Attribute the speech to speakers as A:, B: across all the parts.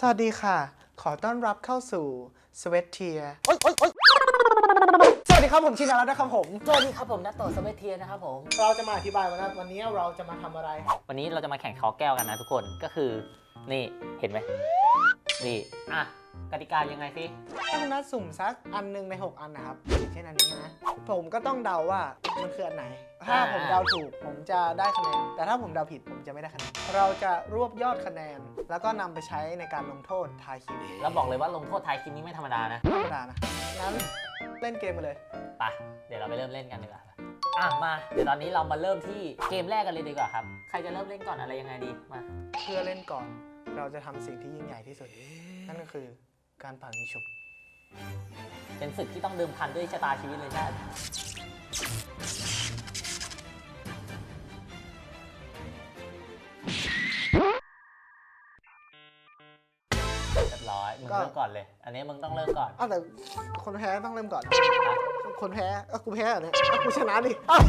A: สวัสดีค่ะ ขอต้อนรับเข้าสู่ Sweat Tier โอ๊ยโอ๊ยโอ๊ยสวัสดีครับผมชินาแล้วนะครับผม
B: สวัสดีครับผมนัตโตสเวทเทียนะครับผม
A: เราจะมาอธิบายว่าวันนี้เราจะมาทำอะไร
B: วันนี้เราจะมาแข่งเคาะแก้วกันนะทุกคนก็คือ นี่เห็นไหมนี่อะ กติกายังไงสิ
A: ต้องนัดสุ่มสักอันหนึงใน 6 อันนะครับอย่างเช่นอันนี้นะ ผมก็ต้องเดาว่ามันคืออันไหน ถ้าผมเดาถูกผมจะได้คะแนน แต่ถ้าผมเดาผิดผมจะไม่ได้คะแนน เราจะรวบยอดคะแนน แล้วก็นำไปใช้ในการลงโทษทายคิว
B: แล้วบอกเลยว่าลงโทษท้ายคลิปนี้ไม่ธรรมดานะ
A: ธรรมดานะงั้นเล่นเกมมาเลย
B: ไปเดี๋ยวเราไปเริ่มเล่นกันดีกว่าอะมา เดี๋ยวตอนนี้เรามาเริ่มที่เกมแรกกันเลยดีกว่าครับ ใครจะเริ่มเล่นก่อนอะไรยังไงดี มา
A: เพื่อเล่นก่อน เราจะทำสิ่งที่ยิ่งใหญ่ที่สุด นั่นก็คือการเป่ายิงฉุบ
B: เป็นศึกที่ต้องเดิมพันด้วยชะตาชีวิตเลยใช่ไหมเรียบร้อยมึงเริ่มก่อนเลย อันนี้มึงต้องเริ่มก่อน
A: อ้าวแต่คนแพ้ต้องเริ่มก่อน คนแพ้เอ้ากูแพ้เหรอเนี่ยเอ้ากูชนะดิอ้าว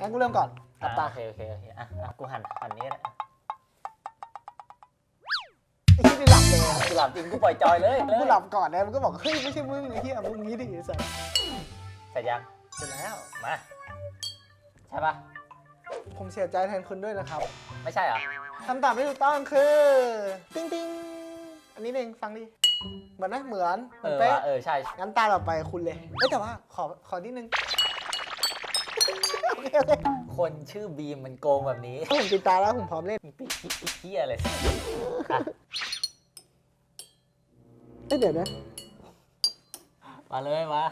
A: งั้นกูเริ่มก่อนหลับตา
B: โอเคโอเคโอเคอะอะกูหันหันนี้ก็ได้
A: ไอ้ที่นี่หลับเลยอะ
B: กูหลับจริงกูปล่อยจอยเลย
A: กูหลับก่อนนะมันก็บอกเฮ้ยไม่ใช่มึงไอ้เหี้ยมึงงี้ดิไอ้สัส
B: เสร็จยัง
A: เสร็จแล้ว
B: มาใช่ปะ
A: ผมเสียใจแทนคุณด้วยนะครับ
B: ไม่ใช่เหรอ
A: คำตอบที่ถูกต้องคือติ้งติ้งอันนี้เองฟังดิเหมือนไหมเหมือนเห
B: เอ
A: มือน
B: อ
A: เป๊ะ
B: ว่ะเออใช่
A: งั้นตาต่อไปคุณเลยเอ้ยแต่ว่าขอขอนิดนึงโอเคโอเค
B: คนชื่อบีมมันโกงแบบนี้
A: ถ้าผมติดตาแล้วผมพร้อมเล่น
B: ปิ๊กปิ๊กปิ๊กเฮียเลยอะ
A: เอ้ยเดี๋ยวนะ
B: มาเลยมา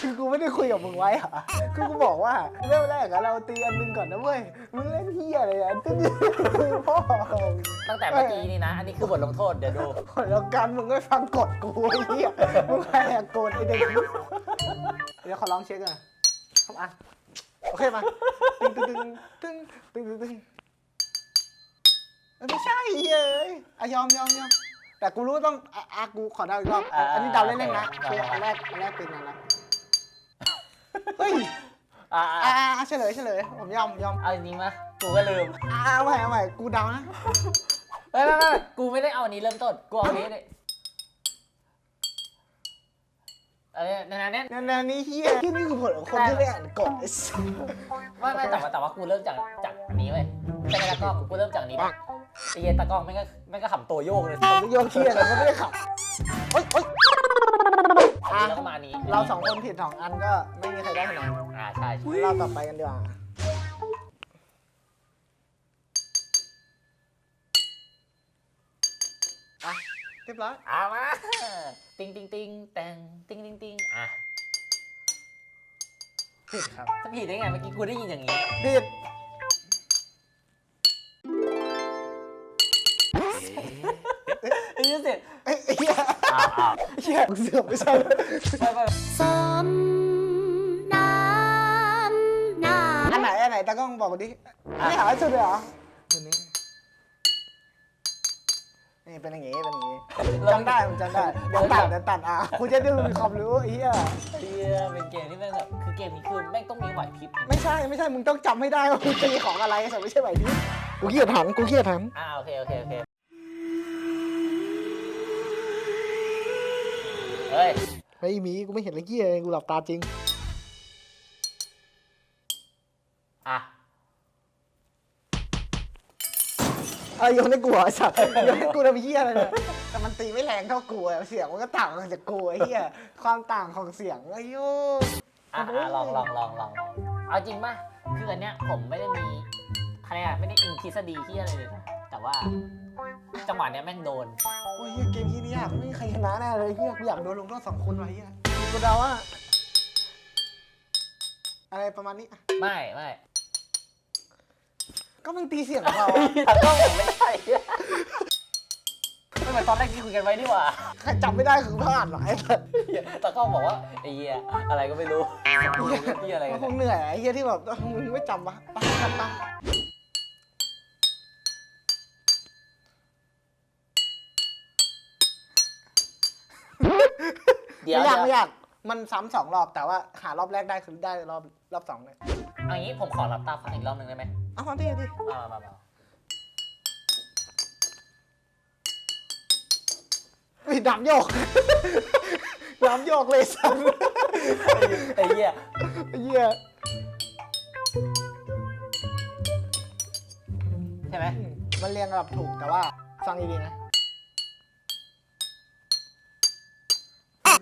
A: คือกูไม่ได้คุยกับมึงไว้เหรอคือกูบอกว่าเริ่มแรกอะเราตีอันหนึงก่อนนะเว้ย มึงเล่นเฮียอะไรอะตึ้งพ่อ
B: ตั้งแต่เมื่อกี้นี่นะ อันนี้คือบทลงโทษเดี๋ยวดู
A: แล้วกันมึงไม่ฟังกฎกูไอ้เฮียมึงแหกกฎไอ้เด็กเดี๋ยวขอลองเช็คก่อนครับอะโอเคมาตึ้งตึ้งตึ้งตึ้งตึ้งตึ้งเอ้ยไม่ใช่เฮ้ยอะยอมยอมยอม แต่กูรู้ว่าต้องอะอะกูขอเดาอีกรอบอะอันนี้เดาเล่นๆนะคืออันแรกอันแรกเป็นอันแรกเฮ้ย
B: อะ
A: อ่า
B: อะ
A: เฉลยเฉลยผมยอมยอม
B: เอาอันนี้มากูก็ลืม
A: อ่าเอาใหม่เอาใหม่กูเดานะ
B: ไม่ไม่ไม่กูไม่ได้เอาอันนี้เริ่มต้น กูเอาอันนี้เลยเออในนั้นเนี่ย
A: แนวๆนี้เฮียที่นี่คือผลของคนที่ไม่อ่านกฎไอ้สัส
B: ไม่ไม่แต่ว่าแต่ว่ากูเริ่มจากจากอันนี้เว้ยใช่ไหมตากล้องกูเริ่มจากอันนี้ ไอ้เหี้ยตากล้องแม่งก็แม่งก็ขำตัวโยกเลย
A: ผมโยนเฮียอะไรมันไม่ได้ขับโอ๊ยโอ๊ยอะ
B: แล้วก็มาอันนี้
A: เราสองคนผิดสองอันก็ไม่มีใครได้คะแนน
B: อ่าใช่ใช่
A: เราต่อไปกันดีกว่าอะเรียบร้อย
B: อ่ามาติงติงติงแตงติงติงติงอะ
A: ผิดครับ
B: ถ้าผิดได้ไงเมื่อกี้กูได้ยินอย่างนี้
A: ผิด
B: เฮี
A: ยเสือไม่ใช่
B: ไม่ไม่
C: สมน้ำน้
A: อันไหนอันไหนตากล้องบอกดิไม่หาสุดเลยเหรอตัวนี้นี่เป็นอย่างงี้เป็นอย่างงี้จำได้ผมจำได้เดี๋ยวตัดเดี๋ยวตัดอะคุณจะได้มีความรู้ไอ้เหี้ย
B: เหี้ยเป็นเกมที่แม่งแบบคือเกมนี้คือแม่งต้องมีไหวพริบ
A: ไม่ใช่ไม่ใช่มึงต้องจำให้ได้ว่ามึงตีของอะไรแต่ไม่ใช่ไหวที่กูเกียดหันกูเกียดหัน
B: อ่าโอเคโอเคโอเค เฮ้ย
A: เฮ้ยหมีกูไม่เห็นเลยเกียเลยกูหลับตาจริง
B: อะ
A: เอ้ยโยนให้กูเหรอไอ้สัตว์โยนให้กูทำเหี้ยอะไรเนี่ยแต่มันตีไม่แรงเท่ากูอะเสียงมันก็ต่างกันจากกูไอ้เหี้ยความต่างของเสียงไอ้โย
B: อะอะลองลองลองลองลองเอาจริงป่ะคืออันเนี้ยผมไม่ได้มีอะไรอะไม่ได้อิงทฤษฎีที่อะไรเลยนะแต่ว่า จังหวะเนี้ยแม่งโดน
A: โอ้ยเหี้ยเกมที่นี้ยากไม่มีใครชนะแน่เลยเหี้ยกูอยากโดนลงโทษสองคนว่ะเหี้ยกูเดาว่าอะไรประมาณนี้อะ
B: ไม่ไม่
A: ก็มึงตีเสียงของเราอะ
B: ตากล้องผมไม่ใช่ไม่เหมือนตอนแรกที่คุยกันไว้นี่หว่า
A: ใครจำไม่ได้คือพลาดหรอไอ้สัตว์
B: ตากล้องบอกว่าไอ้เหี้ยอะไรก็ไม่รู้เหี้ยอะไร
A: มั
B: กันน
A: คงเหนื่อยอะไอ้เหี้ยที่แบบมึงไม่จำปะไปกันปะ
B: เดี๋ยว
A: ไม่ยาก
B: เดี๋
A: ไม่
B: ยว
A: ยาก มันซ้ำสองรอบแต่ว่าหารอบแรกได้คือได้รอบรอบสองเลย
B: เอางี้ผมขอรับตาฟังอีกรอบหนึ่งได้ไหม
A: เอามาดิดิ
B: มามามา
A: มีน้ำโยก น้ำโยกเลยสัน
B: ไอ้เหี้ย
A: ไอ้เหี้ย
B: ใช่ไหม
A: อืมมันเรียงระดับถูกแต่ว่าฟังดีๆนะ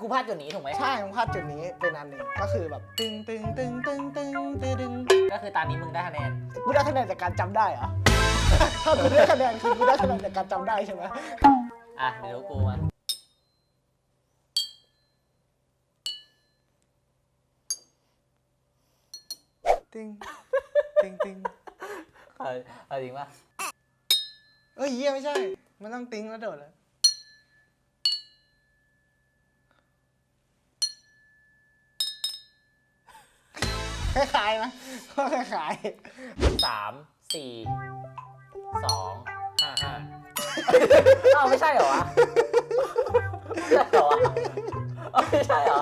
B: กูพลาดจุดนี้ถูกไหม
A: ใช่มึงพลาดจุดนี้เป็นอันหนึ่งก็คือแบบตึงตึงตึงตึงตึงตึงตึง
B: ก็คือตอนนี้มึงได้คะแนน
A: กูได้คะแนนจากการจำได้เหรอ ถ้ากูได้คะแนนคือกูได้คะแนนจากการจำได้ใช่ไหม
B: อะเดี๋ยวกูมา
A: ตึงตึงตึง
B: เอาเอาจริงป่ะ
A: เอ้ยเยี่ยไม่ใช่ มันต้องติ้งแล้วโดดเลย คล้ายๆนะก็คล้าย
B: สามสี่สองห้าห้าเอ้าไม่ใช่เหรอวะไม่ใช่เหรอวะเอ้าไม่ใช่เหรอ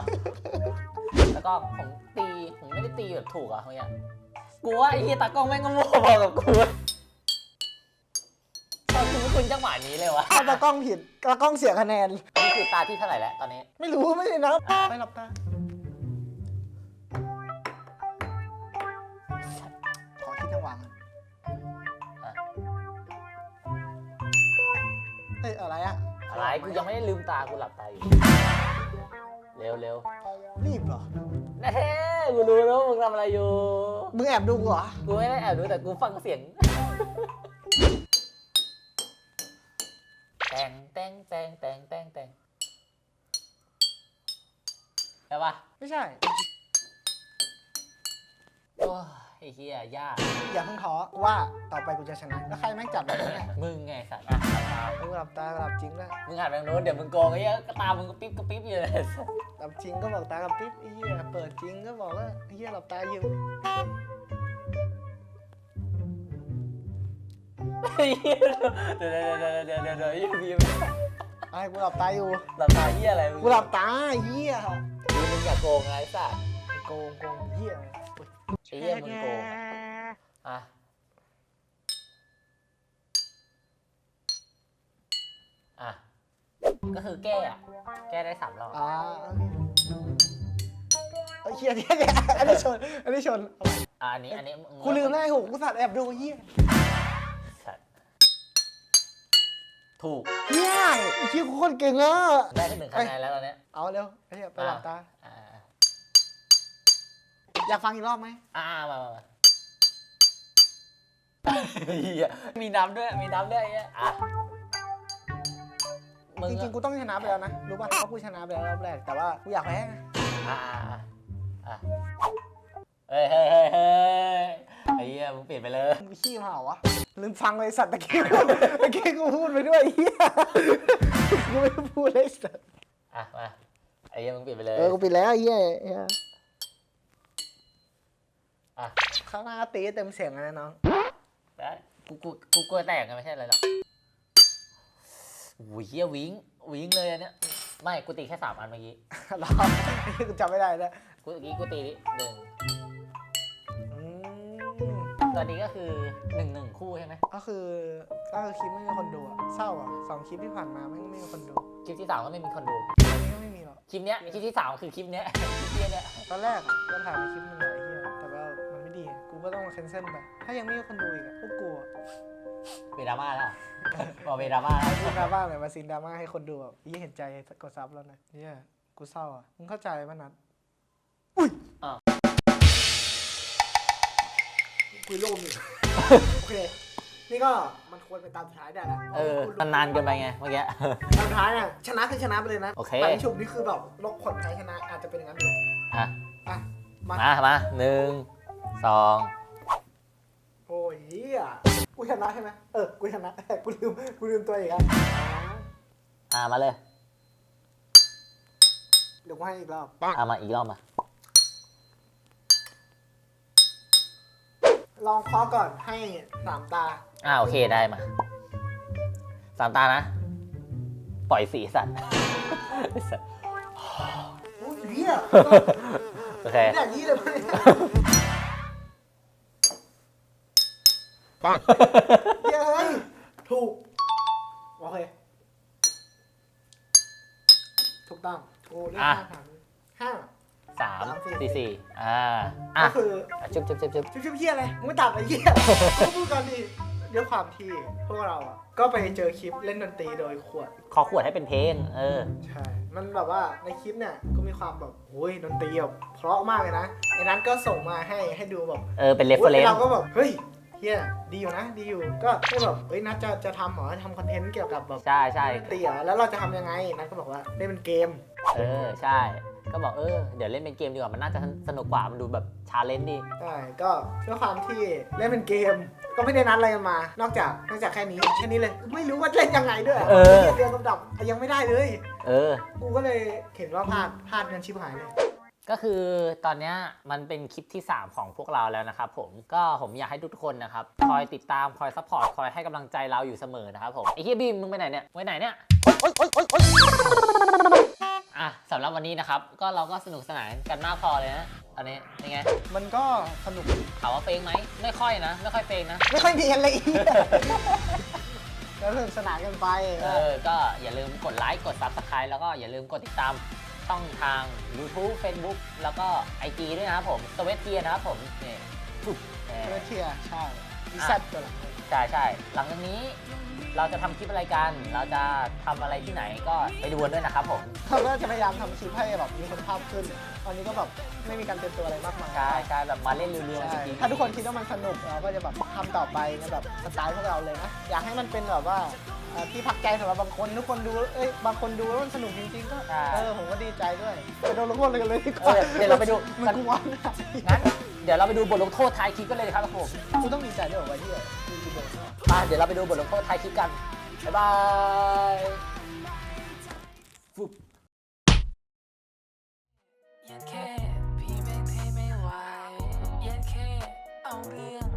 B: แล้วก็ผมตีผมไม่ได้ตีแบบถูกอะเมื่อกี้กูว่าไอ้เฮียตากล้องแม่งก็โม่พอกับกูตอนกูไม่คุ้นจังหวะนี้เลยวะ
A: ๆถ้าตากล้องผิดตากล้องเสียคะแนน
B: นี่คือตาที่เท่าไหร่แล้วตอนนี้
A: ไม่รู้ไม่ได้นับไม่หลับตา อะไร
B: กูยังไม่ได้ลืมตากูหลับตาอยู่เร็วเร็ว
A: รีบเหรอ
B: แน่กูรู้แล้ววามึงทำอะไรอยู่
A: มึงแอบดูกูเหรอ
B: กูไม่ได้แอบดูแต่กูฟังเสียง แตงแตงแตงแตงแตงแตงใช่ปะ
A: ไม่ใช่
B: โอ้ย ไอ้เหี้ยยาก
A: อย่าเพิ่งท้อว่าต่อไปกูจะชนะ แล้วใครแม่งจับแบบนี้เนี่ย
B: มึงไงสัตว์อะหลับตา
A: มึงหลับตาหลับจริงด้วย
B: มึงหันไปทางโน้นเดี๋ยวมึงโกงไอ้เหี้ยก็ตามึงก็ปิ๊บก็ปิ๊บอยู่เลย
A: หลับจริงก็บอกตากับปิ๊บไอ้เหี้ยเปิดจริงก็บอกว่าไอ้เหี้ยหลับตาอยู่
B: ไอ้เหี้ยเดี๋ยวเดี๋ยวเดี๋ยวเดี๋ยวเดี๋ยวเดี๋ยวเดี๋ยวพี่
A: ไอ้กูหลับตาอยู่
B: หลับตาเหี้ยอะไรมึง
A: กูหลับตาไอ้เหี้ย
B: มึงอย่าโกงไงไอ้สัตว์
A: โกงโกงเหี้ย
B: ไอ้เหี้ยมึงโกงอะอะ ก็คือแก้อะแก้ได้สามรอบ
A: อ่าโอเคไอ้เหี้ยเหี้ยเหี้ยอันนี้ชน อันนี้ชนเอาใหม่
B: อะอันนี้อันนี้มึง
A: กูลืมแล้วไอ้หูกูสัตว์แอบดูเหี้ย
B: สัตว์ถูก
A: เหี้ยไอ้เหี้ยกูโคนเก่งอะ
B: ได้ที่หนึ่งคะแนนแล้วตอนเนี้ย
A: เอาเร็วไอ้เหี้ยไปหลับตา
B: อ่า
A: อยากฟังอีกรอบไหม
B: อ่ามามามาเหี้ยมีน้ำด้วย มีน้ำด้วยไอ้เหี้ยอะมึง
A: จริงๆ กูต้องชนะไปแล้วนะ รู้ป่ะเพราะกูชนะไปแล้วรอบแรก แต่ว่ากูอยากแพ้ไง
B: อ่าอ่าอ่าอะเฮ้ยเฮ้ยเฮ้ยเฮ้ยไอ้เหี้ยมึงเปลี่ยนไปเลย
A: มึงขี้มาเหรอวะ ลืมฟังเลยสัตว์ตะกี้พูดตะกี้กูพูดไปด้วยไอ้เหี้ยกูไม่ได้พูดเลยสัตว์
B: อะมาไอ้เหี้ยมึงเปลี่ยนไปเลย
A: เออ กูปิดแล้วไอ้เหี้ยเหี้ย
B: อะ
A: ข้างหน้าตีให้เต็มเสียงเลยนะน้อง
B: ได้กูกูกูกลัวแตกกันไม่ใช่อะไรหรอกโอ้ยเหี้ยวิงวิงเลยอันเนี้ยไม่กูตีแค่สามอันเมื่อกี้
A: รอไอ้เหี้ยกูจำไม่ได้แล้ว
B: กูเมื่อกี้กูตีหนึ่ง
A: อืม
B: ตอนนี้ก็คือหนึ่งหนึ่งคู่ใช่ไหม
A: ก็คือก็คือคลิปไม่มีคนดูอะเศร้าอะสองคลิปที่ผ่านมาไม่ไม่มีคนดู
B: คลิปที่สามก็ไม่มีคนดู
A: อันนี้ก็ไม่มีหรอก
B: คลิปเนี้ยคลิปที่สามคือคลิปเนี้ยคลิปเนี้ยเนี่ย
A: ตอนแรกอะก็ถ่ายไปคลิปนึงอะไกูก็ต้องมา cancel ไป ถ้ายังไม่มีคนดูอีกอะพวกกูอะ
B: เวดราม่าแล้วเหรอบอกเวดราม่าแล้ว
A: ซีนดราม่าหน่อยมาซีนดราม่าให้คนดูแบบยี่เห็นใจกดซับแล้วนะเนี่ยกูเศร้าอะมึงเข้าใจป่ะนัดอุ้ย
B: อ้าว
A: คุยโลมอยู่โอเค นี่ก็มันควรเป็นตามสุดท้ายได้แล้ว
B: เออมันนานเกินไปไงเมื่อกี้
A: ตามสุดท้ายเนี่ยชนะคือชนะไปเลยนะ
B: โอเค
A: แต่ฉุบนี่คือแบบลกผลแพ้ชนะอาจจะเป็นอย่างนั้นเลย
B: อะ
A: อะมา
B: มามาหนึ่ง สอง
A: โอ้ยเหี้ยกูชนะใช่ไหมเออ กูชนะ กูลืม กูลืมตัวอีกอะ
B: อ่ามาเลย
A: เดี๋ยวกูให้อีกรอบ
B: อ่ามาอีกรอบมา
A: ลองเคาะก่อนให้สามตา
B: อ่าโอเคได้มาสามตานะ ปล่อยสีสัตว์สัตว์
A: โอ้ยเหี้ย
B: โอเค
A: อย่างนี้เลยปะเนี่ย เหี้ยเฮ้ยถูก โอเคต้องกูเล่น
B: อะ
A: ห้าถามห้า
B: สาม
A: สามสี่
B: สี่สี่อ่าอะ
A: ก็คือ
B: จุ๊บจุ๊บจุ๊บจุ๊บ
A: ชิบชิบเฮียอะไรมึงไม่ตัดไอ้เฮียกูพูดก่อนดิด้วยความที่พวกเราอะ ก็ไปเจอคลิปเล่นดนตรีโดยขวด
B: ขอขวดให้เป็นเพลง เออ
A: ใช่ มันแบบว่าในคลิปเนี่ยก็มีความแบบโอ้ยดนตรีแบบเพราะมากเลยนะไอ้นั้นก็ส่งมาให้ให้ดูแบบ
B: เออ เป็นเรฟเฟ
A: โอ้
B: ร
A: ย
B: น
A: เราก็แบบ เฮ้ย เฮียดีอยู่นะดีอยู่ก็ก็แบบเฮ้ยนัทจะจะทำเหรอทำคอนเทนต์เกี่ยวกับแบบ
B: ใช่ใช่
A: ดนตรีเหรอแล้วเราจะทำยังไงนัทก็บอกว่าเล่นเป็นเกม
B: เออใช่ ก็บอกเออเดี๋ยวเล่นเป็นเกมดีกว่ามันน่าจะสนุกกว่ามันดูแบบชาเลนจ์ดี
A: ใช่ก็ด้วยความที่เล่นเป็นเกม ก็ไม่ได้นัดอะไรกันมา นอกจากนอกจากแค่นี้แค่นี้เลย ไม่รู้ว่าเล่นยังไงด้วย
B: เออ
A: เรียนลำดับยังไม่ได้เลย
B: เออ
A: กูก็เลยเห็นว่าพลาดพลาดกันชิบหายเลย
B: ก็คือตอนเนี้ยมันเป็นคลิปที่ 3 ของพวกเราแล้วนะครับผมก็ผมอยากให้ทุกคนนะครับ คอยติดตามคอยซัพพอร์ตคอยให้กำลังใจเราอยู่เสมอนะครับผมไอ้เฮียบีมมึงไปไหนเนี่ยไปไหนเนี่ยอะสำหรับวันนี้นะครับ ก็เราก็สนุกสนานกันมากพอเลยนะตอนนี้เป็นไง
A: มันก็สนุก
B: ถามว่าเฟงไหมไม่ค่อยนะ ไม่ค่อยเฟงนะ
A: ไม่ค่อยดีอะไรอีกแล้วสนุกสนานกันไป
B: เออ ก็อย่าลืมกดไลค์ กด Subscribe แล้วก็อย่าลืมกดติดตาม ช่องทาง YouTube Facebook แล้วก็ IG ด้วยนะครับผมสเวตเทียนะครับผมนี่ปุ๊บเอ
A: เพื่
B: อ
A: อเทียร์ใช่อี
B: อะ
A: ซัดตัวหลัง
B: ใช่ใช่หลังจากนี้เราจะทำคลิปอะไรกัน เราจะทำอะไรที่ไหนก็ไปดูกันด้วยนะครับผม
A: เขาก็จะพยายามทำคลิปให้แบบมีคุณภาพขึ้น ตอนนี้ก็แบบไม่มีการเตรียมตัวอะไรมากมาย
B: ใช่ใช่แบบมาเล่นเรื่อยๆจ
A: ใช่
B: ริง
A: ถ้าทุกคนคิดว่ามันสนุกเราก็จะแบบทำต่อไปในแบบสไตล์พวกเราเลยนะ อยากให้มันเป็นแบบว่า เอ่อที่พักใจสำหรับบางคนทุกคนดูเอ้ยบางคนดูแล้วมันสนุกจริงๆก็เออผมก็ดีใจด้วยไปโดนลงโทษเลยกันเลยดีก
B: เอ
A: ว่า
B: อเดี๋ยวเราไปดู
A: มันกวนอะ
B: งั้นเดี๋ยวเราไปดูบทลงโทษท้ายคลิปกันเลยครับผม
A: กูต้องดีใจด้วยเหรอวะที่ดูดูโดน
B: มาเดี๋ยวเราไปดูบทลงโทษท้ายคลิปกันบ๊ายบายฟุบ
D: ยันแค่พี่แม่งเทไม่ไหวยันแค่เอาเรื่อง